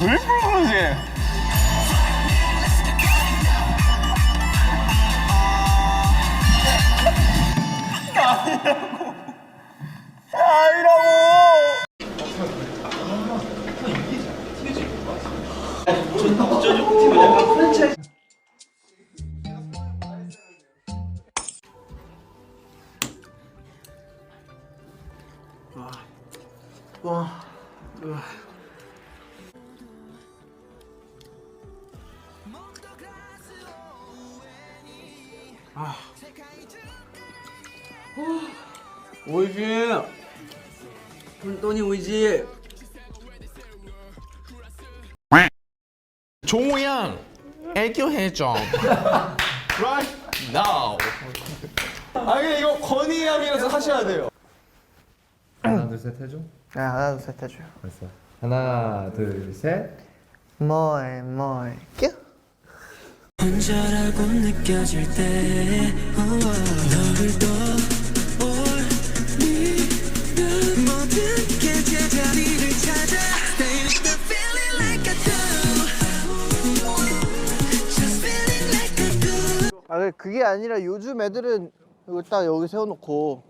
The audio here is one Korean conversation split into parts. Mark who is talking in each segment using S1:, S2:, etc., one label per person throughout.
S1: 왜 불러지? 아니라고. 아니라고. 와. 와. 와. 오이지 돈돈이 오이지
S2: 종우 양 애교 해줘 right now
S1: 아 근데 이거 건이 형이라서 하셔야 돼요
S3: 하나 둘 셋 해줘.
S4: 네, 하나 둘 셋 해줘요
S3: 됐어. 하나 둘 셋.
S4: 뭘, 뭘, 큐?
S5: 혼자라고 느껴질 때 너를 떠올리면 모든 게 제자리를 찾아. Stay with the feeling like I do Just feeling like I do
S4: 아, 그게 아니라 요즘 애들은 이거 딱 여기 세워놓고.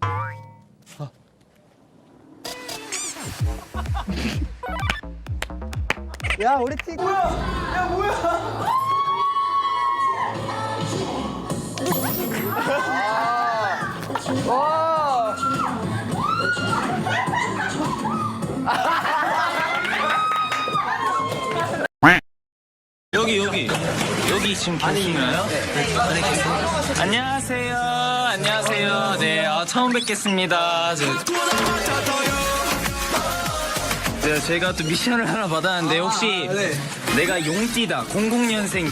S4: 야 우리 팀
S6: 여기 여기 여기 지금 계시나요? 네, 계세요. 안녕하세요. 안녕하세요. 네, 아, 처음 뵙겠습니다. 저, 네, 제가 또 미션을 하나 받았는데 혹시 내가 용띠다 00년생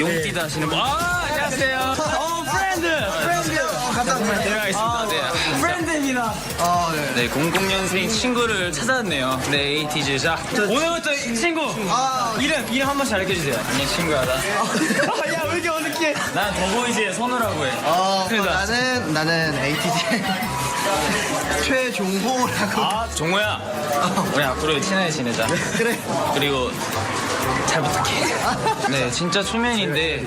S6: 용띠다 하시는 분? 아, 안녕하세요. 어, 프렌드, 프렌드. 감사합니다. 들어가겠습니다. 네, 프렌드입니다. 네, 00년생 친구를 찾았네요. 네, 에이티즈. 자, 오늘부터 이 친구 이름 이름 한 번씩 알려 주세요. 안녕 친구야 나. 야, 왜 이렇게 어색해? 난 더보이즈의 선우라고 해.
S4: 어,
S6: 그러니까.
S4: 나는 나는 ATG 최종호라고
S6: 아, 종호야. 우리 앞으로 친하게 지내자.
S4: 그래
S6: 그리고 잘 부탁해. 네, 진짜 초면인데.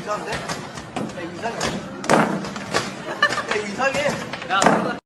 S4: 이상한데? 야, 이상해 야 이상해
S6: 약간